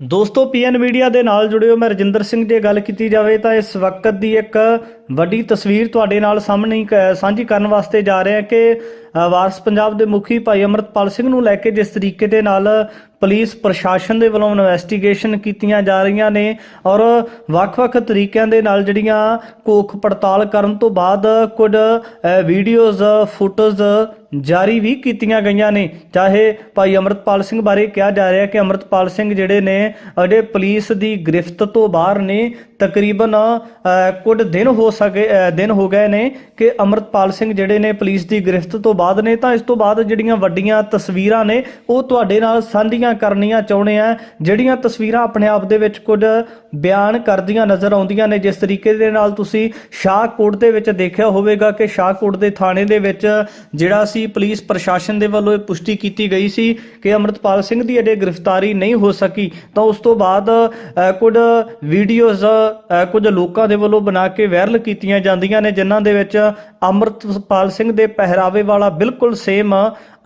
ਦੋਸਤੋ peon media ਦੇ ਨਾਲ ਜੁੜਿਓ ਮੈਂ ਰਜਿੰਦਰ ਸਿੰਘ ਜੇ ਗੱਲ ਕੀਤੀ ਜਾਵੇ ਤਾਂ ਇਸ ਵਕਤ ਦੀ ਇੱਕ ਵੱਡੀ ਤਸਵੀਰ ਤੁਹਾਡੇ ਨਾਲ ਸਾਹਮਣੇ ਕ- ਸਾਂਝੀ ਕਰਨ ਵਾਸਤੇ ਜਾ ਰਹੇ ਹਾਂ ਕਿ ਵਾਰਸ ਪੰਜਾਬ ਦੇ ਮੁਖੀ ਭਾਈ ਅਮਰਤਪਾਲ ਸਿੰਘ ਨੂੰ ਲੈ ਕੇ ਜਿਸ ਤਰੀਕੇ ਦੇ ਨਾਲ ਪੁਲਿਸ ਪ੍ਰਸ਼ਾਸਨ ਦੇ ਵੱਲੋਂ ਇਨਵੈਸਟੀਗੇਸ਼ਨ ਕੀਤੀਆਂ ਜਾ ਰਹੀਆਂ ਨੇ ਔਰ ਵੱਖ-ਵੱਖ ਤਰੀਕਿਆਂ ਦੇ ਨਾਲ ਜਿਹੜੀਆਂ ਕੋਖ ਪੜਤਾਲ ਕਰਨ ਤੋਂ ਬਾਅਦ ਕੁਝ ਵੀਡੀਓਜ਼ ਫੋਟੋਜ਼ ਜਾਰੀ ਵੀ ਕੀਤੀਆਂ ਗਈਆਂ ਨੇ। ਚਾਹੇ ਭਾਈ ਅਮਰਤਪਾਲ ਸਿੰਘ ਬਾਰੇ ਕਿਹਾ ਜਾ ਰਿਹਾ ਕਿ ਅਮਰਤਪਾਲ ਸਿੰਘ ਜਿਹੜੇ ਨੇ ਅਜੇ ਪੁਲਿਸ ਦੀ ਗ੍ਰਿਫਤ ਤੋਂ ਬਾਹਰ ਨੇ ਤਕਰੀਬਨ ਕੁਝ ਦਿਨ ਹੋ ਸਕੇ ਦਿਨ ਹੋ ਗਏ ਨੇ ਕਿ ਅਮਰਤਪਾਲ ਸਿੰਘ ਜਿਹੜੇ ਨੇ ਪੁਲਿਸ ਦੀ ਗ੍ਰਿਫਤ ਤੋਂ ਬਾਅਦ ਨੇ, ਤਾਂ ਇਸ ਤੋਂ ਬਾਅਦ ਜਿਹੜੀਆਂ ਵੱਡੀਆਂ ਤਸਵੀਰਾਂ ਨੇ, ਉਹ ਤੁਹਾਡੇ ਨਾਲ ਸਾਂਝੀਆਂ ਕਰਨੀਆਂ ਚਾਹੁੰਦੇ ਆ। ਜਿਹੜੀਆਂ ਤਸਵੀਰਾਂ ਆਪਣੇ ਆਪ ਦੇ ਵਿੱਚ ਕੁਝ ਬਿਆਨ ਕਰਦੀਆਂ ਨਜ਼ਰ ਆਉਂਦੀਆਂ ਨੇ, ਜਿਸ ਤਰੀਕੇ ਦੇ ਨਾਲ ਤੁਸੀਂ ਸ਼ਾਹਕੋਟ ਦੇ ਵਿੱਚ ਦੇਖਿਆ ਹੋਵੇਗਾ ਕਿ ਸ਼ਾਹਕੋਟ ਦੇ ਥਾਣੇ ਦੇ ਵਿੱਚ ਜਿਹੜਾ ਸੀ ਪੁਲਿਸ ਪ੍ਰਸ਼ਾਸਨ ਦੇ ਵੱਲੋਂ ਇਹ ਪੁਸ਼ਟੀ ਕੀਤੀ ਗਈ ਸੀ ਕਿ ਅਮਰਤਪਾਲ ਸਿੰਘ ਦੀ ਅਜੇ ਗ੍ਰਿਫਤਾਰੀ ਨਹੀਂ ਹੋ ਸਕੀ। ਤਾਂ ਉਸ ਤੋਂ ਬਾਅਦ ਕੁਝ ਵੀਡੀਓਜ਼ ਕੁਝ ਲੋਕਾਂ ਦੇ ਵੱਲੋਂ ਬਣਾ ਕੇ ਵਾਇਰਲ ਕੀਤੀਆਂ ਜਾਂਦੀਆਂ ਨੇ, ਜਿਨ੍ਹਾਂ ਦੇ ਵਿੱਚ ਅਮਰਤਪਾਲ ਸਿੰਘ ਦੇ ਪਹਿਰਾਵੇ ਵਾਲਾ ਬਿਲਕੁਲ ਸੇਮ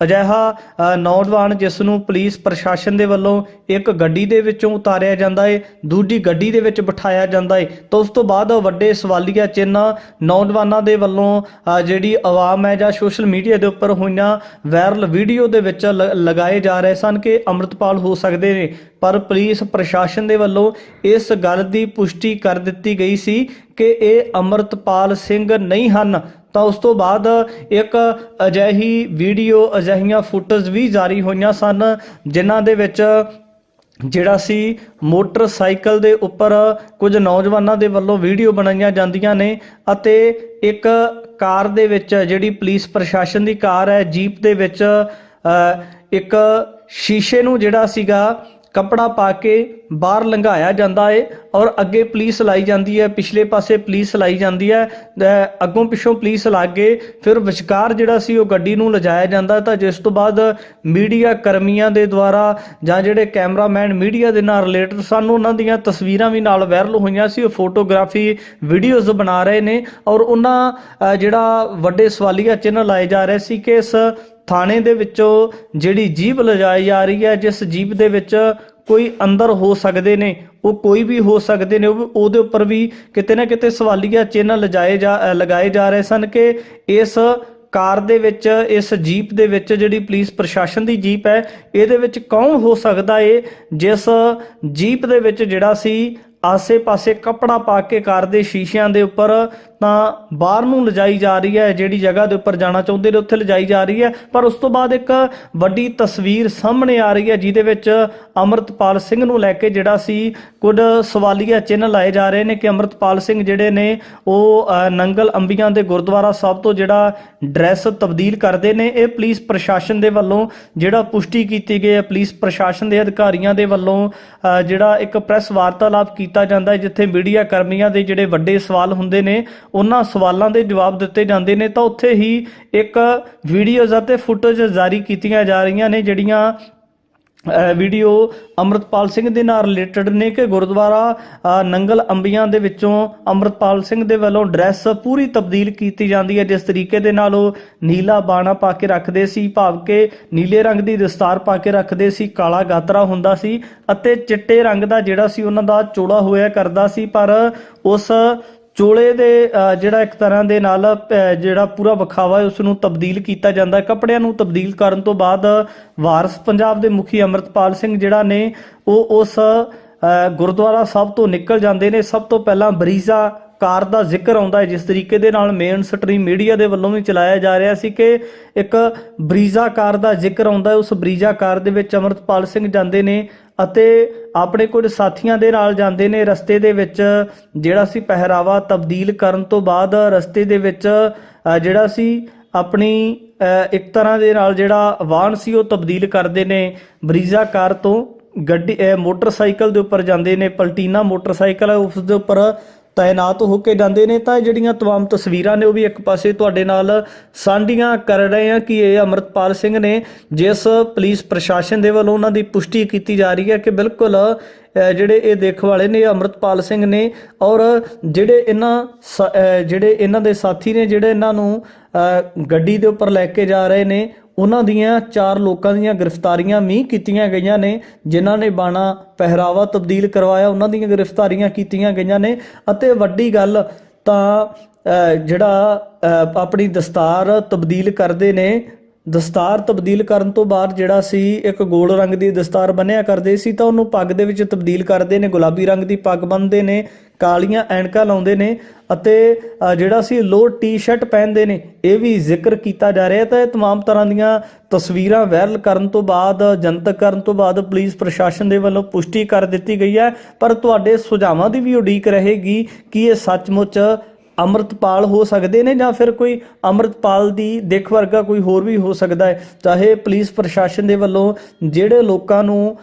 ਅਜਿਹਾ ਨੌਜਵਾਨ ਜਿਸ ਨੂੰ ਪੁਲਿਸ ਪ੍ਰਸ਼ਾਸਨ ਦੇ ਵੱਲੋਂ ਇੱਕ ਗੱਡੀ ਦੇ ਵਿੱਚੋਂ ਉਤਾਰਿਆ ਜਾਂਦਾ ਏ, ਦੂਜੀ ਗੱਡੀ ਦੇ ਵਿੱਚ ਬਿਠਾਇਆ ਜਾਂਦਾ ਏ, ਤਾਂ ਉਸ ਤੋਂ ਬਾਅਦ ਵੱਡੇ ਸਵਾਲੀਆ ਚਿੰਨ੍ਹ ਨੌਜਵਾਨਾਂ ਦੇ ਵੱਲੋਂ ਜਿਹੜੀ ਆਵਾਮ ਹੈ ਜਾਂ ਸੋਸ਼ਲ ਮੀਡੀਆ ਦੇ ਉੱਪਰ ਹੋਈਆਂ ਵਾਇਰਲ ਵੀਡੀਓ ਦੇ ਵਿੱਚ ਲ- ਲਗਾਏ ਜਾ ਰਹੇ ਸਨ ਕਿ ਅੰਮ੍ਰਿਤਪਾਲ ਹੋ ਸਕਦੇ ਨੇ, ਪਰ ਪੁਲਿਸ ਪ੍ਰਸ਼ਾਸਨ ਦੇ ਵੱਲੋਂ ਇਸ ਗੱਲ ਦੀ ਪੁਸ਼ਟੀ ਕਰ ਦਿੱਤੀ ਗਈ ਸੀ ਕਿ ਇਹ ਅੰਮ੍ਰਿਤਪਾਲ ਸਿੰਘ ਨਹੀਂ ਹਨ। ਤਾਂ ਉਸ ਤੋਂ ਬਾਅਦ ਇੱਕ ਅਜਿਹੀ ਵੀਡੀਓ, ਅਜਿਹੀਆਂ ਫੁਟੇਜ ਵੀ ਜਾਰੀ ਹੋਈਆਂ ਸਨ, ਜਿਨ੍ਹਾਂ ਦੇ ਵਿੱਚ ਜਿਹੜਾ ਸੀ ਮੋਟਰਸਾਈਕਲ ਦੇ ਉੱਪਰ ਕੁਝ ਨੌਜਵਾਨਾਂ ਦੇ ਵੱਲੋਂ ਵੀਡੀਓ ਬਣਾਈਆਂ ਜਾਂਦੀਆਂ ਨੇ ਅਤੇ ਇੱਕ ਕਾਰ ਦੇ ਵਿੱਚ ਜਿਹੜੀ ਪੁਲਿਸ ਪ੍ਰਸ਼ਾਸਨ ਦੀ ਕਾਰ ਹੈ, ਜੀਪ ਦੇ ਵਿੱਚ ਇੱਕ ਸ਼ੀਸ਼ੇ ਨੂੰ ਜਿਹੜਾ ਸੀਗਾ ਕੱਪੜਾ ਪਾ ਕੇ ਬਾਹਰ ਲੰਘਾਇਆ ਜਾਂਦਾ ਏ ਔਰ ਅੱਗੇ ਪੁਲਿਸ ਲਾਈ ਜਾਂਦੀ ਹੈ, ਪਿਛਲੇ ਪਾਸੇ ਪੁਲਿਸ ਲਾਈ ਜਾਂਦੀ ਹੈ ਅੱਗੋਂ ਪਿੱਛੋਂ ਪੁਲਿਸ ਲਾਗੇ ਫਿਰ ਵਿਚਕਾਰ ਜਿਹੜਾ ਸੀ ਉਹ ਗੱਡੀ ਨੂੰ ਲਿਜਾਇਆ ਜਾਂਦਾ ਤਾਂ ਜਿਸ ਤੋਂ ਬਾਅਦ ਮੀਡੀਆ ਕਰਮੀਆਂ ਦੇ ਦੁਆਰਾ ਜਾਂ ਜਿਹੜੇ ਕੈਮਰਾਮੈਨ ਮੀਡੀਆ ਦੇ ਨਾਲ ਰਿਲੇਟਡ ਸਨ, ਉਹਨਾਂ ਦੀਆਂ ਤਸਵੀਰਾਂ ਵੀ ਨਾਲ ਵਾਇਰਲ ਹੋਈਆਂ ਸੀ, ਉਹ ਫੋਟੋਗ੍ਰਾਫੀ ਵੀਡੀਓਜ਼ ਬਣਾ ਰਹੇ ਨੇ ਔਰ ਉਹਨਾਂ ਜਿਹੜਾ ਵੱਡੇ ਸਵਾਲੀਆ ਚਿੰਨ੍ਹ ਲਾਏ ਜਾ ਰਹੇ ਸੀ ਕਿ ਇਸ ਥਾਣੇ ਦੇ ਵਿੱਚੋਂ ਜਿਹੜੀ ਜੀਪ ਲਿਜਾਈ ਜਾ ਰਹੀ ਹੈ, ਜਿਸ ਜੀਪ ਦੇ ਵਿੱਚ ਕੋਈ ਅੰਦਰ ਹੋ ਸਕਦੇ ਨੇ, ਉਹ ਕੋਈ ਵੀ ਹੋ ਸਕਦੇ ਨੇ, ਉਹ ਉਹਦੇ ਉੱਪਰ ਵੀ ਕਿਤੇ ਨਾ ਕਿਤੇ ਸਵਾਲੀਆ ਚਿੰਨ੍ਹ ਲਜਾਏ ਜਾ ਲਗਾਏ ਜਾ ਰਹੇ ਸਨ ਕਿ ਇਸ ਕਾਰ ਦੇ ਵਿੱਚ, ਇਸ ਜੀਪ ਦੇ ਵਿੱਚ ਜਿਹੜੀ ਪੁਲਿਸ ਪ੍ਰਸ਼ਾਸਨ ਦੀ ਜੀਪ ਹੈ, ਇਹਦੇ ਵਿੱਚ ਕੌਣ ਹੋ ਸਕਦਾ ਏ, ਜਿਸ ਜੀਪ ਦੇ ਵਿੱਚ ਜਿਹੜਾ ਸੀ ਆਸੇ-ਪਾਸੇ ਕੱਪੜਾ ਪਾ ਕੇ ਕਾਰ ਦੇ ਸ਼ੀਸ਼ਿਆਂ ਦੇ ਉੱਪਰ ਤਾਂ ਬਾਹਰ ਨੂੰ ਲਿਜਾਈ ਜਾ ਰਹੀ ਹੈ, ਜਿਹੜੀ ਜਗ੍ਹਾ ਦੇ ਉੱਪਰ ਜਾਣਾ ਚਾਹੁੰਦੇ ਨੇ ਉੱਥੇ ਲਿਜਾਈ ਜਾ ਰਹੀ ਹੈ। ਪਰ ਉਸ ਤੋਂ ਬਾਅਦ ਇੱਕ ਵੱਡੀ ਤਸਵੀਰ ਸਾਹਮਣੇ ਆ ਰਹੀ ਹੈ, ਜਿਹਦੇ ਵਿੱਚ ਅਮਰਤਪਾਲ ਸਿੰਘ ਨੂੰ ਲੈ ਕੇ ਜਿਹੜਾ ਸੀ, ਕੁਝ ਸਵਾਲੀਆ ਚਿੰਨ੍ਹ ਲਾਏ ਜਾ ਰਹੇ ਨੇ ਕਿ ਅਮਰਤਪਾਲ ਸਿੰਘ ਜਿਹੜੇ ਨੇ, ਉਹ ਨੰਗਲ ਅੰਬੀਆਂ ਦੇ ਗੁਰਦੁਆਰਾ ਸਾਹਿਬ ਤੋਂ ਜਿਹੜਾ ਡਰੈਸ ਤਬਦੀਲ ਕਰਦੇ ਨੇ। ਇਹ ਪੁਲਿਸ ਪ੍ਰਸ਼ਾਸਨ ਦੇ ਵੱਲੋਂ ਜਿਹੜਾ ਪੁਸ਼ਟੀ ਕੀਤੀ ਗਈ ਹੈ, ਪੁਲਿਸ ਪ੍ਰਸ਼ਾਸਨ ਦੇ ਅਧਿਕਾਰੀਆਂ ਦੇ ਵੱਲੋਂ ਜਿਹੜਾ ਇੱਕ ਪ੍ਰੈਸ ਵਾਰਤਾਲਾਪ ਕੀਤੀ ਕੀਤਾ ਜਾਂਦਾ ਹੈ, ਜਿੱਥੇ ਮੀਡੀਆ ਕਰਮੀਆਂ ਦੇ ਜਿਹੜੇ ਵੱਡੇ ਸਵਾਲ ਹੁੰਦੇ ਨੇ, ਉਹਨਾਂ ਸਵਾਲਾਂ ਦੇ ਜਵਾਬ ਦਿੱਤੇ ਜਾਂਦੇ ਨੇ। ਤਾਂ ਉੱਥੇ ਹੀ ਇੱਕ ਵੀਡੀਓਜ਼ ਅਤੇ ਫੁਟੇਜ ਜਾਰੀ ਕੀਤੀਆਂ ਜਾ ਰਹੀਆਂ ਨੇ, ਜਿਹੜੀਆਂ ਵੀਡੀਓ ਅਮਰਤਪਾਲ ਸਿੰਘ ਦੇ ਨਾਲ ਰਿਲੇਟਡ ਨੇ ਕਿ ਗੁਰਦੁਆਰਾ ਨੰਗਲ ਅੰਬੀਆਂ ਦੇ ਵਿੱਚੋਂ ਅਮਰਤਪਾਲ ਸਿੰਘ ਦੇ ਵੱਲੋਂ ਡਰੈਸ ਪੂਰੀ ਤਬਦੀਲ ਕੀਤੀ ਜਾਂਦੀ ਹੈ, ਜਿਸ ਤਰੀਕੇ ਦੇ ਨਾਲ ਉਹ ਨੀਲਾ ਬਾਣਾ ਪਾ ਕੇ ਰੱਖਦੇ ਸੀ, ਭਾਵ ਕਿ ਨੀਲੇ ਰੰਗ ਦੀ ਦਸਤਾਰ ਪਾ ਕੇ ਰੱਖਦੇ ਸੀ, ਕਾਲਾ ਗਾਤਰਾ ਹੁੰਦਾ ਸੀ ਅਤੇ ਚਿੱਟੇ ਰੰਗ ਦਾ ਜਿਹੜਾ ਸੀ ਉਹਨਾਂ ਦਾ ਚੋਲਾ ਹੋਇਆ ਕਰਦਾ ਸੀ, ਪਰ ਉਸ ਚੋਲੇ ਦੇ ਜਿਹੜਾ ਇੱਕ ਤਰ੍ਹਾਂ ਦੇ ਨਾਲ ਜਿਹੜਾ ਪੂਰਾ ਵਿਖਾਵਾ ਹੈ ਉਸ ਨੂੰ ਤਬਦੀਲ ਕੀਤਾ ਜਾਂਦਾ ਹੈ। ਕੱਪੜਿਆਂ ਨੂੰ ਤਬਦੀਲ ਕਰਨ ਤੋਂ ਬਾਅਦ ਵਾਰਸ ਪੰਜਾਬ ਦੇ ਮੁਖੀ ਅਮਰਤਪਾਲ ਸਿੰਘ ਜਿਹੜਾ ਨੇ, ਉਹ ਉਸ ਗੁਰਦੁਆਰਾ ਸਾਹਿਬ ਤੋਂ ਨਿਕਲ ਜਾਂਦੇ ਨੇ। ਸਭ ਤੋਂ ਪਹਿਲਾਂ ਬਰੀਜ਼ਾ ਕਾਰ ਦਾ ਜ਼ਿਕਰ ਆਉਂਦਾ ਹੈ, ਜਿਸ ਤਰੀਕੇ ਦੇ ਨਾਲ ਮੇਨ ਸਟਰੀਮ ਮੀਡੀਆ ਦੇ ਵੱਲੋਂ ਵੀ ਚਲਾਇਆ ਜਾ ਰਿਹਾ ਸੀ ਕਿ ਇੱਕ ਬਰੀਜ਼ਾ ਕਾਰ ਦਾ ਜ਼ਿਕਰ ਆਉਂਦਾ ਉਸ ਬਰੀਜ਼ਾ ਕਾਰ ਦੇ ਵਿੱਚ ਅਮਰਤਪਾਲ ਸਿੰਘ ਜਾਂਦੇ ਨੇ। ਅਤੇ ਆਪਣੇ ਕੁਝ ਸਾਥੀਆਂ ਦੇ ਨਾਲ ਜਾਂਦੇ ਨੇ। ਰਸਤੇ ਦੇ ਵਿੱਚ ਜਿਹੜਾ ਸੀ ਪਹਿਰਾਵਾ ਤਬਦੀਲ ਕਰਨ ਤੋਂ ਬਾਅਦ ਰਸਤੇ ਦੇ ਵਿੱਚ ਜਿਹੜਾ ਸੀ ਆਪਣੀ ਇੱਕ ਤਰ੍ਹਾਂ ਦੇ ਨਾਲ ਜਿਹੜਾ ਵਾਹਨ ਸੀ ਉਹ ਤਬਦੀਲ ਕਰਦੇ ਨੇ। ਬਰੀਜ਼ਾ ਕਾਰ ਤੋਂ ਗੱਡੀ ਮੋਟਰਸਾਈਕਲ ਦੇ ਉੱਪਰ ਜਾਂਦੇ ਨੇ। ਪਲਟੀਨਾ ਮੋਟਰਸਾਈਕਲ ਉਸ ਦੇ ਉੱਪਰ ਤਾਇਨਾਤ ਹੋ ਕੇ ਜਾਂਦੇ ਨੇ ਤਾਂ ਇਹ ਜਿਹੜੀਆਂ तमाम ਤਸਵੀਰਾਂ ਨੇ ਉਹ ਵੀ ਇੱਕ ਪਾਸੇ ਤੁਹਾਡੇ ਨਾਲ ਸਾਂਝੀਆਂ ਕਰ ਰਹੇ ਆ ਕਿ ਇਹ ਅਮਰਤਪਾਲ ਸਿੰਘ ਨੇ ਜਿਸ ਪੁਲਿਸ ਪ੍ਰਸ਼ਾਸਨ ਦੇ ਵੱਲੋਂ ਉਹਨਾਂ ਦੀ ਪੁਸ਼ਟੀ ਕੀਤੀ ਜਾ ਰਹੀ ਹੈ ਕਿ ਬਿਲਕੁਲ ਅ, ਜਿਹੜੇ ਇਹ ਦੇਖ ਵਾਲੇ ਨੇ ਇਹ ਅਮਰਤਪਾਲ ਸਿੰਘ ਨੇ ਔਰ ਜਿਹੜੇ ਇਹਨਾਂ ਸ- ਅ, ਜਿਹੜੇ ਇਹਨਾਂ ਦੇ ਸਾਥੀ ਨੇ ਜਿਹੜੇ ਇਹਨਾਂ ਨੂੰ ਅ, ਗੱਡੀ ਦੇ ਉੱਪਰ ਲੈ ਕੇ ਜਾ ਰਹੇ ਨੇ ਉਹਨਾਂ ਦੀਆਂ ਚਾਰ ਲੋਕਾਂ ਦੀਆਂ ਗ੍ਰਿਫਤਾਰੀਆਂ ਵੀ ਕੀਤੀਆਂ ਗਈਆਂ ਨੇ, ਜਿਨ੍ਹਾਂ ਨੇ ਬਾਣਾ ਪਹਿਰਾਵਾ ਤਬਦੀਲ ਕਰਵਾਇਆ, ਉਹਨਾਂ ਦੀਆਂ ਗ੍ਰਿਫਤਾਰੀਆਂ ਕੀਤੀਆਂ ਗਈਆਂ ਨੇ ਅਤੇ ਵੱਡੀ ਗੱਲ ਤਾਂ ਜਿਹੜਾ ਆਪਣੀ ਦਸਤਾਰ ਤਬਦੀਲ ਕਰਦੇ ਨੇ, ਦਸਤਾਰ ਤਬਦੀਲ ਕਰਨ ਤੋਂ ਬਾਅਦ ਜਿਹੜਾ ਸੀ, ਇੱਕ ਗੋਲ ਰੰਗ ਦੀ ਦਸਤਾਰ ਬੰਨਿਆ ਕਰਦੇ ਸੀ, ਤਾਂ ਉਹਨੂੰ ਪੱਗ ਦੇ ਵਿੱਚ ਤਬਦੀਲ ਕਰਦੇ ਨੇ, ਗੁਲਾਬੀ ਰੰਗ ਦੀ ਪੱਗ ਬੰਨਦੇ ਨੇ ਕਾਲੀਆਂ ਐਨਕਾਂ ਲਾਉਂਦੇ ਨੇ ਅਤੇ ਅ, ਜਿਹੜਾ ਸੀ ਲੋਅਰ ਟੀ-ਸ਼ਰਟ ਪਹਿਨਦੇ ਨੇ ਇਹ ਵੀ ਜ਼ਿਕਰ ਕੀਤਾ ਜਾ ਰਿਹਾ ਤਾਂ ਇਹ तमाम ਤਰ੍ਹਾਂ ਦੀਆਂ ਤਸਵੀਰਾਂ ਵਾਇਰਲ ਕਰਨ ਤੋਂ ਬਾਅਦ ਜਨਤਕ ਕਰਨ ਤੋਂ ਬਾਅਦ ਪੁਲਿਸ ਪ੍ਰਸ਼ਾਸਨ ਦੇ ਵੱਲੋਂ ਪੁਸ਼ਟੀ ਕਰ ਦਿੱਤੀ ਗਈ ਹੈ ਪਰ ਤੁਹਾਡੇ ਸੁਝਾਵਾਂ ਦੀ ਵੀ ਉਡੀਕ ਰਹੇਗੀ ਕਿ ਇਹ ਸੱਚਮੁੱਚ ਅੰਮ੍ਰਿਤਪਾਲ ਹੋ ਸਕਦੇ ਨੇ ਜਾਂ ਫਿਰ ਕੋਈ ਅੰਮ੍ਰਿਤਪਾਲ ਦੀ ਦੇਖ ਵਰਗਾ ਕੋਈ ਹੋਰ ਵੀ ਹੋ ਸਕਦਾ ਹੈ। ਚਾਹੇ ਪੁਲਿਸ ਪ੍ਰਸ਼ਾਸਨ ਦੇ ਵੱਲੋਂ ਜਿਹੜੇ ਲੋਕਾਂ ਨੂੰ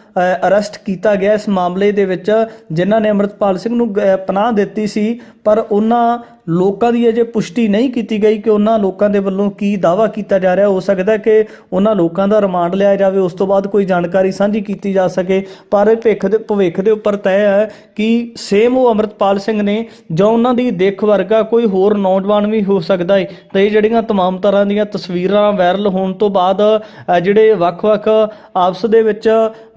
ਅਰੈਸਟ ਕੀਤਾ ਗਿਆ ਇਸ ਮਾਮਲੇ ਦੇ ਵਿੱਚ, ਜਿਨ੍ਹਾਂ ਨੇ ਅੰਮ੍ਰਿਤਪਾਲ ਸਿੰਘ ਨੂੰ ਗ- ਪਨਾਹ ਦਿੱਤੀ ਸੀ, ਪਰ ਉਹਨਾਂ ਲੋਕਾਂ ਦੀ ਅਜੇ ਪੁਸ਼ਟੀ ਨਹੀਂ ਕੀਤੀ ਗਈ ਕਿ ਉਹਨਾਂ ਲੋਕਾਂ ਦੇ ਵੱਲੋਂ ਕੀ ਦਾਵਾ ਕੀਤਾ ਜਾ ਰਿਹਾ ਹੋ ਸਕਦਾ ਹੈ ਕਿ ਉਹਨਾਂ ਲੋਕਾਂ ਦਾ ਰਿਮਾਂਡ ਲਿਆ ਜਾਵੇ ਉਸ ਤੋਂ ਬਾਅਦ ਕੋਈ ਜਾਣਕਾਰੀ ਸਾਂਝੀ ਕੀਤੀ ਜਾ ਸਕੇ ਪਰ ਇਹ ਭਿੱਖ ਦੇ ਭਵਿੱਖ ਦੇ ਉੱਪਰ ਤੈਅ ਹੈ ਕਿ ਸੇਮ ਉਹ ਅੰਮ੍ਰਿਤਪਾਲ ਸਿੰਘ ਨੇ ਜਾਂ ਉਹਨਾਂ ਦੀ ਦੇਖ ਵਰਗਾ ਕੋਈ ਹੋਰ ਨੌਜਵਾਨ ਵੀ ਹੋ ਸਕਦਾ ਹੈ ਤੇ ਇਹ ਜਿਹੜੀਆਂ तमाम ਤਰ੍ਹਾਂ ਦੀਆਂ ਤਸਵੀਰਾਂ ਵਾਇਰਲ ਹੋਣ ਤੋਂ ਬਾਅਦ ਅ, ਜਿਹੜੇ ਵੱਖ-ਵੱਖ ਆਪਸ ਦੇ ਵਿੱਚ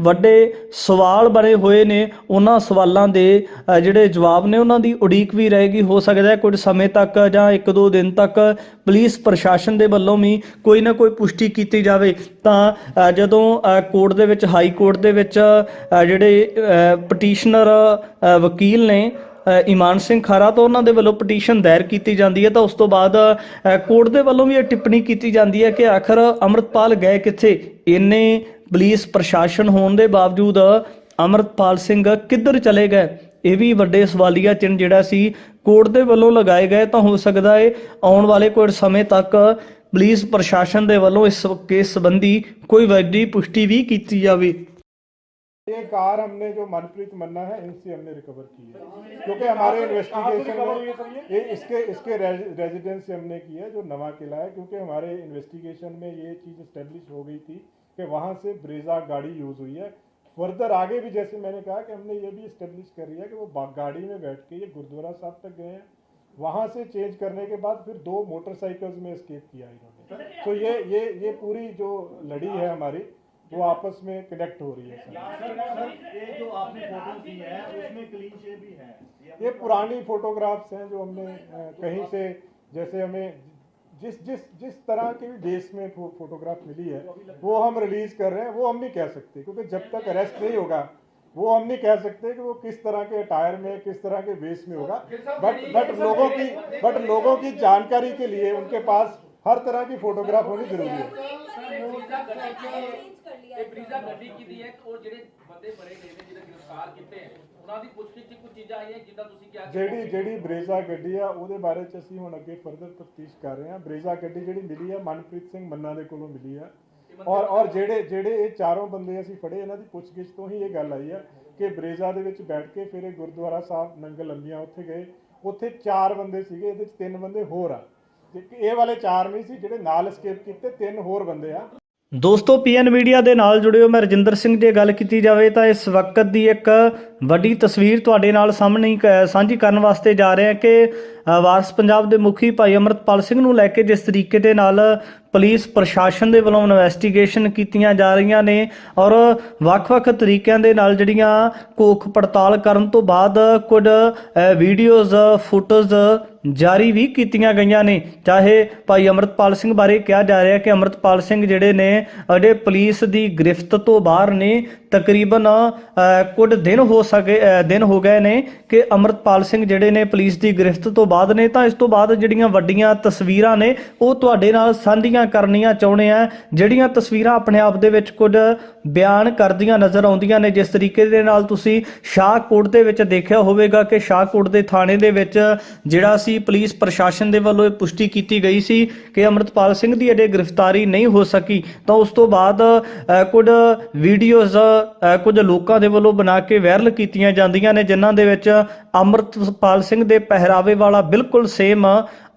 ਵੱਡੇ ਸਵਾਲ ਬਣੇ ਹੋਏ ਨੇ ਉਹਨਾਂ ਸਵਾਲਾਂ ਦੇ ਅ, ਜਿਹੜੇ ਜਵਾਬ ਨੇ ਉਹਨਾਂ ਦੀ ਉਡੀਕ ਵੀ ਰਹੇਗੀ ਹੋ ਸਕਦਾ ਹੈ ਕੁਝ ਸਮੇਂ ਤੱਕ ਜਾਂ ਇੱਕ ਦੋ ਦਿਨ ਤੱਕ ਪੁਲਿਸ ਪ੍ਰਸ਼ਾਸਨ ਦੇ ਵੱਲੋਂ ਵੀ ਕੋਈ ਨਾ ਕੋਈ ਪੁਸ਼ਟੀ ਕੀਤੀ ਜਾਵੇ, ਤਾਂ ਜਦੋਂ ਕੋਰਟ ਦੇ ਵਿੱਚ, ਹਾਈ ਕੋਰਟ ਦੇ ਵਿੱਚ ਜਿਹੜੇ ਪਟੀਸ਼ਨਰ ਵਕੀਲ ਨੇ ਇਮਾਨ ਸਿੰਘ ਖਾਰਾ, ਤੋਂ ਉਹਨਾਂ ਦੇ ਵੱਲੋਂ ਪਟੀਸ਼ਨ ਦਾਇਰ ਕੀਤੀ ਜਾਂਦੀ ਹੈ, ਤਾਂ ਉਸ ਤੋਂ ਬਾਅਦ ਕੋਰਟ ਦੇ ਵੱਲੋਂ ਵੀ ਇਹ ਟਿੱਪਣੀ ਕੀਤੀ ਜਾਂਦੀ ਹੈ ਕਿ ਆਖਰ ਅੰਮ੍ਰਿਤਪਾਲ ਗਏ ਕਿੱਥੇ? ਇੰਨੇ ਪੁਲਿਸ ਪ੍ਰਸ਼ਾਸਨ ਹੋਣ ਦੇ ਬਾਵਜੂਦ ਅੰਮ੍ਰਿਤਪਾਲ ਸਿੰਘ ਕਿੱਧਰ ਚਲੇ ਗਏ? ਇਹ ਵੀ ਵੱਡੇ ਸਵਾਲੀਆ ਚਿੰਨ੍ਹ ਜਿਹੜਾ ਸੀ ਕੋਰਟ ਦੇ ਵੱਲੋਂ ਲਗਾਏ ਗਏ ਤਾਂ ਹੋ ਸਕਦਾ ਹੈ ਆਉਣ ਵਾਲੇ ਕੁਝ ਸਮੇਂ ਤੱਕ ਪੁਲਿਸ ਪ੍ਰਸ਼ਾਸਨ ਦੇ ਵੱਲੋਂ ਇਸ ਕੇਸ ਸੰਬੰਧੀ ਕੋਈ ਵੱਡੀ ਪੁਸ਼ਟੀ ਵੀ ਕੀਤੀ ਜਾਵੇ ये कार हमने जो मनप्रीत मन्ना है इनसे हमने रिकवर की है क्योंकि हमारे इन्वेस्टिगेशन में ये इसके इसके रेजिडेंस से हमने की है जो नवा किला है क्योंकि हमारे इन्वेस्टिगेशन में ये चीज़ इस्टेब्लिश हो गई थी कि वहाँ से ब्रेजा गाड़ी यूज़ हुई है फर्दर आगे भी जैसे मैंने कहा कि हमने ये भी इस्टेब्लिश करी है कि वो गाड़ी में बैठ के ये गुरुद्वारा साहब तक गए हैं। वहाँ से चेंज करने के बाद फिर दो मोटरसाइकिल्स में स्केप किया इन्होंने। तो ये ये ये पूरी जो लड़ी है हमारी वो आपस में कनेक्ट हो रही है सर। ये जो आपने फ़ोटो दी है उसमें क्लीन भी है ये पुरानी फोटोग्राफ्स हैं जो हमने कहीं से जैसे हमें जिस जिस जिस तरह के भी बेस में फो, फोटोग्राफ मिली है वो हम रिलीज़ कर रहे हैं वो हम नहीं कह सकते क्योंकि जब तक अरेस्ट नहीं होगा वो हम नहीं कह सकते कि वो किस तरह के अटायर में किस तरह के बेस में होगा। बट बट लोगों की बट लोगों की जानकारी के लिए उनके पास हर तरह की फोटोग्राफ होनी ज़रूरी है? ਉਹਨਾਂ ਦੀ ਪੁੱਛਗਿੱਛ 'ਚ ਕੁਝ ਚੀਜ਼ਾਂ ਆਈਆਂ ਜਿੱਦਾਂ ਤੁਸੀਂ ਕਿਹਾ ਕਿ ਜਿਹੜੀ ਜਿਹੜੀ ਬਰੇਜ਼ਾ ਗੱਡੀ ਆ ਉਹਦੇ ਬਾਰੇ ਚ ਅਸੀਂ ਹੁਣ ਅੱਗੇ ਫਰਦਰ ਤਫਤੀਸ਼ ਕਰ ਰਹੇ ਹਾਂ। ਬਰੇਜ਼ਾ ਗੱਡੀ ਜਿਹੜੀ ਮਿਲੀ ਆ ਮਨਪ੍ਰੀਤ ਸਿੰਘ ਮੰਨਾ ਦੇ ਕੋਲੋਂ ਮਿਲੀ ਆ। ਔਰ ਔਰ ਜਿਹੜੇ ਜਿਹੜੇ ਇਹ ਚਾਰੋਂ ਬੰਦੇ ਅਸੀਂ ਫੜੇ ਇਹਨਾਂ ਦੀ ਪੁੱਛਗਿੱਛ ਤੋਂ ਹੀ ਇਹ ਗੱਲ ਆਈ ਆ ਕਿ ਬਰੇਜ਼ਾ ਦੇ ਵਿੱਚ ਬੈਠ ਕੇ ਫਿਰ ਇਹ ਗੁਰਦੁਆਰਾ ਸਾਹਿਬ ਨੰਗਲ ਲੰਬੀਆਂ ਉੱਥੇ ਗਏ। ਉੱਥੇ ਚਾਰ ਬੰਦੇ ਸੀਗੇ ਇਹਦੇ ਚ ਤਿੰਨ ਬੰਦੇ ਹੋਰ ਆ। ਤੇ ਇਹ ਵਾਲੇ ਚਾਰ ਨਹੀਂ ਸੀ ਜਿਹੜੇ ਨਾਲ escape ਕੀਤੇ ਤਿੰਨ ਹੋਰ ਬੰਦੇ ਆ। ਦੋਸਤੋ ਪੀਐਨ ਮੀਡੀਆ ਦੇ ਨਾਲ ਜੁੜਿਓ। ਮੈਂ ਰਜਿੰਦਰ ਸਿੰਘ ਜੇ ਗੱਲ ਕੀਤੀ ਜਾਵੇ ਤਾਂ ਇਸ ਵਕਤ ਦੀ ਇੱਕ ਵੱਡੀ ਤਸਵੀਰ ਤੁਹਾਡੇ ਨਾਲ ਸਾਹਮਣੇ ਕ- ਸਾਂਝੀ ਕਰਨ ਵਾਸਤੇ ਜਾ ਰਹੇ ਹਾਂ ਕਿ ਵਾਰਸ ਪੰਜਾਬ ਦੇ ਮੁਖੀ ਭਾਈ ਅਮਰਤਪਾਲ ਸਿੰਘ ਨੂੰ ਲੈ ਕੇ ਜਿਸ ਤਰੀਕੇ ਦੇ ਨਾਲ ਪੁਲਿਸ ਪ੍ਰਸ਼ਾਸਨ ਦੇ ਵੱਲੋਂ ਇਨਵੈਸਟੀਗੇਸ਼ਨ ਕੀਤੀਆਂ ਜਾ ਰਹੀਆਂ ਨੇ ਔਰ ਵੱਖ-ਵੱਖ ਤਰੀਕਿਆਂ ਦੇ ਨਾਲ ਜਿਹੜੀਆਂ ਕੋਖ ਪੜਤਾਲ ਕਰਨ ਤੋਂ ਬਾਅਦ ਕੁਝ ਵੀਡੀਓਜ਼ ਫੋਟੋਜ਼ ਜਾਰੀ ਵੀ ਕੀਤੀਆਂ ਗਈਆਂ ਨੇ। ਚਾਹੇ ਭਾਈ ਅਮਰਤਪਾਲ ਸਿੰਘ ਬਾਰੇ ਕਿਹਾ ਜਾ ਰਿਹਾ ਕਿ ਅਮਰਤਪਾਲ ਸਿੰਘ ਜਿਹੜੇ ਨੇ ਅਜੇ ਪੁਲਿਸ ਦੀ ਗ੍ਰਿਫਤ ਤੋਂ ਬਾਹਰ ਨੇ ਤਕਰੀਬਨ ਕੁਝ ਦਿਨ ਹੋ ਸਕੇ ਦਿਨ ਹੋ ਗਏ ਨੇ ਕਿ ਅਮਰਤਪਾਲ ਸਿੰਘ ਜਿਹੜੇ ਨੇ ਪੁਲਿਸ ਦੀ ਗ੍ਰਿਫਤ ਤੋਂ ਬਾਅਦ ਨੇ, ਤਾਂ ਇਸ ਤੋਂ ਬਾਅਦ ਜਿਹੜੀਆਂ ਵੱਡੀਆਂ ਤਸਵੀਰਾਂ ਨੇ, ਉਹ ਤੁਹਾਡੇ ਨਾਲ ਸਾਂਝੀਆਂ ਕਰਨੀਆਂ ਚਾਹੁੰਦੇ ਆ, ਜਿਹੜੀਆਂ ਤਸਵੀਰਾਂ ਆਪਣੇ ਆਪ ਦੇ ਵਿੱਚ ਕੁਝ ਬਿਆਨ ਕਰਦੀਆਂ ਨਜ਼ਰ ਆਉਂਦੀਆਂ ਨੇ, ਜਿਸ ਤਰੀਕੇ ਦੇ ਨਾਲ ਤੁਸੀਂ ਸ਼ਾਹਕੋਟ ਦੇ ਵਿੱਚ ਦੇਖਿਆ ਹੋਵੇਗਾ ਕਿ ਸ਼ਾਹਕੋਟ ਦੇ ਥਾਣੇ ਦੇ ਵਿੱਚ ਜਿਹੜਾ ਸੀ ਪੁਲਿਸ ਪ੍ਰਸ਼ਾਸਨ ਦੇ ਵੱਲੋਂ ਇਹ ਪੁਸ਼ਟੀ ਕੀਤੀ ਗਈ ਸੀ ਕਿ ਅਮਰਤਪਾਲ ਸਿੰਘ ਦੀ ਅਜੇ ਗ੍ਰਿਫਤਾਰੀ ਨਹੀਂ ਹੋ ਸਕੀ। ਤਾਂ ਉਸ ਤੋਂ ਬਾਅਦ ਕੁਝ ਵੀਡੀਓਜ਼ ਕੁਝ ਲੋਕਾਂ ਦੇ ਵੱਲੋਂ ਬਣਾ ਕੇ ਵਾਇਰਲ ਕੀਤੀਆਂ ਜਾਂਦੀਆਂ ਨੇ, ਜਿਨ੍ਹਾਂ ਦੇ ਵਿੱਚ ਅਮਰਤਪਾਲ ਸਿੰਘ ਦੇ ਪਹਿਰਾਵੇ ਵਾਲਾ ਬਿਲਕੁਲ ਸੇਮ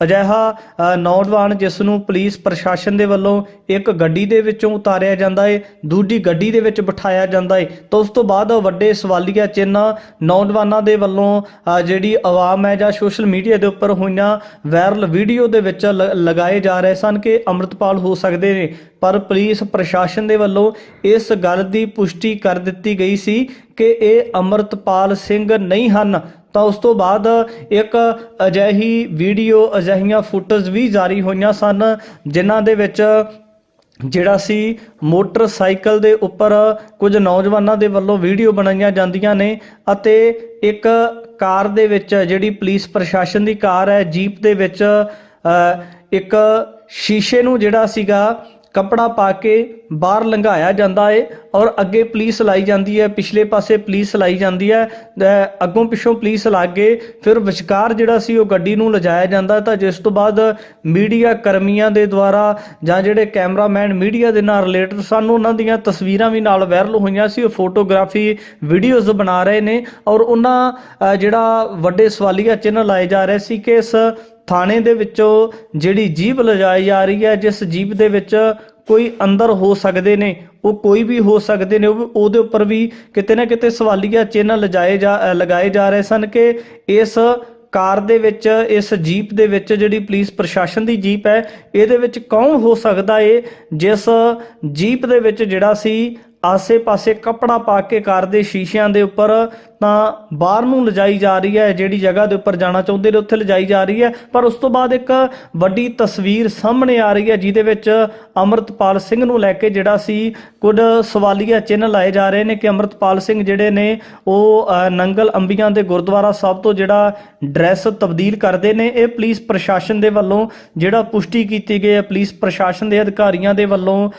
ਅਜਿਹਾ ਨੌਜਵਾਨ ਜਿਸ ਨੂੰ ਪੁਲਿਸ ਪ੍ਰਸ਼ਾਸਨ ਦੇ ਵੱਲੋਂ ਇੱਕ ਗੱਡੀ ਦੇ ਵਿੱਚੋਂ ਉਤਾਰਿਆ ਜਾਂਦਾ ਹੈ ਦੂਜੀ ਗੱਡੀ ਦੇ ਵਿੱਚ ਬਿਠਾਇਆ ਜਾਂਦਾ ਹੈ ਤਾਂ ਉਸ ਤੋਂ ਬਾਅਦ ਵੱਡੇ ਸਵਾਲੀਆ ਚਿੰਨ੍ਹ ਨੌਜਵਾਨਾਂ ਦੇ ਵੱਲੋਂ ਜਿਹੜੀ ਆਵਾਮ ਹੈ ਜਾਂ ਸੋਸ਼ਲ ਮੀਡੀਆ ਦੇ ਉੱਪਰ ਹੋਈਆਂ ਵਾਇਰਲ ਵੀਡੀਓ ਦੇ ਵਿੱਚ ਲ- ਲਗਾਏ ਜਾ ਰਹੇ ਸਨ ਕਿ ਅੰਮ੍ਰਿਤਪਾਲ ਹੋ ਸਕਦੇ ਨੇ, ਪਰ ਪੁਲਿਸ ਪ੍ਰਸ਼ਾਸਨ ਦੇ ਵੱਲੋਂ ਇਸ ਗੱਲ ਦੀ ਪੁਸ਼ਟੀ ਕਰ ਦਿੱਤੀ ਗਈ ਸੀ ਕਿ ਇਹ ਅੰਮ੍ਰਿਤਪਾਲ ਸਿੰਘ ਨਹੀਂ ਹਨ ਤਾਂ ਉਸ ਤੋਂ ਬਾਅਦ ਇੱਕ ਅਜਿਹੀ ਵੀਡੀਓ ਅਜਿਹੀਆਂ ਫੁਟੇਜ ਵੀ ਜਾਰੀ ਹੋਈਆਂ ਸਨ ਜਿਨ੍ਹਾਂ ਦੇ ਵਿੱਚ ਜਿਹੜਾ ਸੀ ਮੋਟਰਸਾਈਕਲ ਦੇ ਉੱਪਰ ਕੁਝ ਨੌਜਵਾਨਾਂ ਦੇ ਵੱਲੋਂ ਵੀਡੀਓ ਬਣਾਈਆਂ ਜਾਂਦੀਆਂ ਨੇ ਅਤੇ ਇੱਕ ਕਾਰ ਦੇ ਵਿੱਚ ਜਿਹੜੀ ਪੁਲਿਸ ਪ੍ਰਸ਼ਾਸਨ ਦੀ ਕਾਰ ਹੈ ਜੀਪ ਦੇ ਵਿੱਚ ਅ, ਇੱਕ ਸ਼ੀਸ਼ੇ ਨੂੰ ਜਿਹੜਾ ਸੀਗਾ ਕਪੜਾ ਪਾ ਕੇ ਬਾਹਰ ਲੰਘਾਇਆ ਜਾਂਦਾ ਏ ਔਰ ਅੱਗੇ ਪੁਲਿਸ ਲਾਈ ਜਾਂਦੀ ਹੈ ਪਿਛਲੇ ਪਾਸੇ ਪੁਲਿਸ ਲਾਈ ਜਾਂਦੀ ਹੈ ਅੱਗੋਂ ਪਿੱਛੋਂ ਪੁਲਿਸ ਲਾਗੇ ਫਿਰ ਵਿਚਕਾਰ ਜਿਹੜਾ ਸੀ ਉਹ ਗੱਡੀ ਨੂੰ ਲਿਜਾਇਆ ਜਾਂਦਾ ਤਾਂ ਜਿਸ ਤੋਂ ਬਾਅਦ ਮੀਡੀਆ ਕਰਮੀਆਂ ਦੇ ਦੁਆਰਾ ਜਾਂ ਜਿਹੜੇ ਕੈਮਰਾਮੈਨ ਮੀਡੀਆ ਦੇ ਨਾਲ ਰਿਲੇਟਡ ਸਨ, ਉਹਨਾਂ ਦੀਆਂ ਤਸਵੀਰਾਂ ਵੀ ਨਾਲ ਵਾਇਰਲ ਹੋਈਆਂ ਸੀ, ਉਹ ਫੋਟੋਗ੍ਰਾਫੀ ਵੀਡੀਓਜ਼ ਬਣਾ ਰਹੇ ਨੇ ਔਰ ਉਹਨਾਂ ਜਿਹੜਾ ਵੱਡੇ ਸਵਾਲੀਆ ਚਿੰਨ੍ਹ ਲਾਏ ਜਾ ਰਹੇ ਸੀ ਕਿ ਇਸ ਥਾਣੇ ਦੇ ਵਿੱਚੋਂ ਜਿਹੜੀ ਜੀਬ ਲਿਜਾਈ ਜਾ ਰਹੀ ਹੈ, ਜਿਸ ਜੀਬ ਦੇ ਵਿੱਚ ਕੋਈ ਅੰਦਰ ਹੋ ਸਕਦੇ ਨੇ, ਉਹ ਕੋਈ ਵੀ ਹੋ ਸਕਦੇ ਨੇ, ਉਹ ਉਹਦੇ ਉੱਪਰ ਵੀ ਕਿਤੇ ਨਾ ਕਿਤੇ ਸਵਾਲੀਆ ਚਿੰਨ੍ਹ ਲਜਾਏ ਜਾ ਲਗਾਏ ਜਾ ਰਹੇ ਸਨ ਕਿ ਇਸ ਕਾਰ ਦੇ ਵਿੱਚ, ਇਸ ਜੀਪ ਦੇ ਵਿੱਚ ਜਿਹੜੀ ਪੁਲਿਸ ਪ੍ਰਸ਼ਾਸਨ ਦੀ ਜੀਪ ਹੈ, ਇਹਦੇ ਵਿੱਚ ਕੌਣ ਹੋ ਸਕਦਾ ਏ, ਜਿਸ ਜੀਪ ਦੇ ਵਿੱਚ ਜਿਹੜਾ ਸੀ ਆਸੇ-ਪਾਸੇ ਕੱਪੜਾ ਪਾ ਕੇ ਕਾਰ ਦੇ ਸ਼ੀਸ਼ਿਆਂ ਦੇ ਉੱਪਰ ਤਾਂ ਬਾਹਰ ਨੂੰ ਲਿਜਾਈ ਜਾ ਰਹੀ ਹੈ, ਜਿਹੜੀ ਜਗ੍ਹਾ ਦੇ ਉੱਪਰ ਜਾਣਾ ਚਾਹੁੰਦੇ ਨੇ, ਉੱਥੇ ਲਿਜਾਈ ਜਾ ਰਹੀ ਹੈ। ਪਰ ਉਸ ਤੋਂ ਬਾਅਦ ਇੱਕ ਵੱਡੀ ਤਸਵੀਰ ਸਾਹਮਣੇ ਆ ਰਹੀ ਹੈ, ਜਿਹਦੇ ਵਿੱਚ ਅਮਰਤਪਾਲ ਸਿੰਘ ਨੂੰ ਲੈ ਕੇ ਜਿਹੜਾ ਸੀ, ਕੁਝ ਸਵਾਲੀਆ ਚਿੰਨ੍ਹ ਲਾਏ ਜਾ ਰਹੇ ਨੇ ਕਿ ਅਮਰਤਪਾਲ ਸਿੰਘ ਜਿਹੜੇ ਨੇ, ਉਹ ਨੰਗਲ ਅੰਬੀਆਂ ਦੇ ਗੁਰਦੁਆਰਾ ਸਾਹਿਬ ਤੋਂ ਜਿਹੜਾ ਡਰੈਸ ਤਬਦੀਲ ਕਰਦੇ ਨੇ। ਇਹ ਪੁਲਿਸ ਪ੍ਰਸ਼ਾਸਨ ਦੇ ਵੱਲੋਂ ਜਿਹੜਾ ਪੁਸ਼ਟੀ ਕੀਤੀ ਗਈ ਹੈ, ਪੁਲਿਸ ਪ੍ਰਸ਼ਾਸਨ ਦੇ ਅਧਿਕਾਰੀਆਂ ਦੇ ਵੱਲੋਂ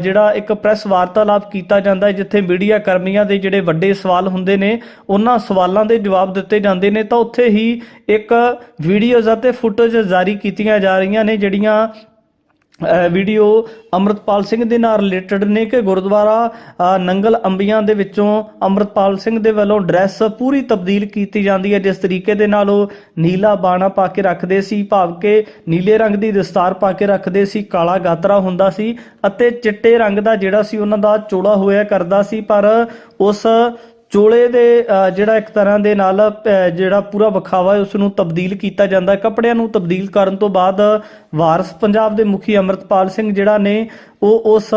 ਜਿਹੜਾ ਇੱਕ ਪ੍ਰੈਸ ਵਾਰਤਾਲਾਪ ਕੀਤਾ ਕੀਤਾ ਜਾਂਦਾ ਹੈ, ਜਿੱਥੇ ਮੀਡੀਆ ਕਰਮੀਆਂ ਦੇ ਜਿਹੜੇ ਵੱਡੇ ਸਵਾਲ ਹੁੰਦੇ ਨੇ, ਉਹਨਾਂ ਸਵਾਲਾਂ ਦੇ ਜਵਾਬ ਦਿੱਤੇ ਜਾਂਦੇ ਨੇ। ਤਾਂ ਉੱਥੇ ਹੀ ਇੱਕ ਵੀਡੀਓਜ਼ ਅਤੇ ਫੁਟੇਜ ਜਾਰੀ ਕੀਤੀਆਂ ਜਾ ਰਹੀਆਂ ਨੇ, ਜਿਹੜੀਆਂ ਵੀਡੀਓ ਅੰਮ੍ਰਿਤਪਾਲ ਸਿੰਘ ਦੇ ਨਾਲ ਰਿਲੇਟਡ ਨੇ ਕਿ ਗੁਰਦੁਆਰਾ ਨੰਗਲ ਅੰਬੀਆਂ ਦੇ ਵਿੱਚੋਂ ਅੰਮ੍ਰਿਤਪਾਲ ਸਿੰਘ ਦੇ ਵੱਲੋਂ ਡਰੈਸ ਪੂਰੀ ਤਬਦੀਲ ਕੀਤੀ ਜਾਂਦੀ ਹੈ, ਜਿਸ ਤਰੀਕੇ ਦੇ ਨਾਲ ਉਹ ਨੀਲਾ ਬਾਣਾ ਪਾ ਕੇ ਰੱਖਦੇ ਸੀ, ਭਾਵ ਕਿ ਨੀਲੇ ਰੰਗ ਦੀ ਦਸਤਾਰ ਪਾ ਕੇ ਰੱਖਦੇ ਸੀ, ਕਾਲਾ ਗਾਤਰਾ ਹੁੰਦਾ ਸੀ ਅਤੇ ਚਿੱਟੇ ਰੰਗ ਦਾ ਜਿਹੜਾ ਸੀ ਉਹਨਾਂ ਦਾ ਚੋਲਾ ਹੋਇਆ ਕਰਦਾ ਸੀ, ਪਰ ਉਸ ਚੋਲੇ ਦੇ ਜਿਹੜਾ ਇੱਕ ਤਰ੍ਹਾਂ ਦੇ ਨਾਲ ਜਿਹੜਾ ਪੂਰਾ ਵਿਖਾਵਾ ਹੈ ਉਸ ਨੂੰ ਤਬਦੀਲ ਕੀਤਾ ਜਾਂਦਾ ਕੱਪੜਿਆਂ ਨੂੰ ਤਬਦੀਲ ਕਰਨ ਤੋਂ ਬਾਅਦ ਵਾਰਸ ਪੰਜਾਬ ਦੇ ਮੁਖੀ ਅਮਰਤਪਾਲ ਸਿੰਘ ਜਿਹੜਾ ਨੇ, ਉਹ ਉਸ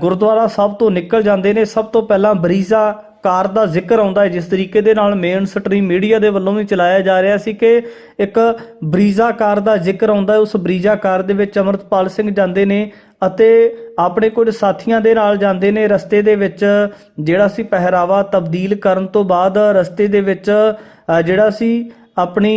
ਗੁਰਦੁਆਰਾ ਸਾਹਿਬ ਤੋਂ ਨਿਕਲ ਜਾਂਦੇ ਨੇ। ਸਭ ਤੋਂ ਪਹਿਲਾਂ ਬਰੀਜ਼ਾ ਕਾਰ ਦਾ ਜ਼ਿਕਰ ਆਉਂਦਾ ਹੈ, ਜਿਸ ਤਰੀਕੇ ਦੇ ਨਾਲ ਮੇਨ ਸਟਰੀਮ ਮੀਡੀਆ ਦੇ ਵੱਲੋਂ ਵੀ ਚਲਾਇਆ ਜਾ ਰਿਹਾ ਸੀ ਕਿ ਇੱਕ ਬਰੀਜ਼ਾ ਕਾਰ ਦਾ ਜ਼ਿਕਰ ਆਉਂਦਾ ਹੈ। ਉਸ ਬਰੀਜ਼ਾ ਕਾਰ ਦੇ ਵਿੱਚ ਅਮਰਤਪਾਲ ਸਿੰਘ ਜਾਂਦੇ ਨੇ। ਅਤੇ ਆਪਣੇ ਕੁਝ ਸਾਥੀਆਂ ਦੇ ਨਾਲ ਜਾਂਦੇ ਨੇ ਰਸਤੇ ਦੇ ਵਿੱਚ, ਜਿਹੜਾ ਸੀ ਪਹਿਰਾਵਾ ਤਬਦੀਲ ਕਰਨ ਤੋਂ ਬਾਅਦ ਰਸਤੇ ਦੇ ਵਿੱਚ ਜਿਹੜਾ ਸੀ ਆਪਣੀ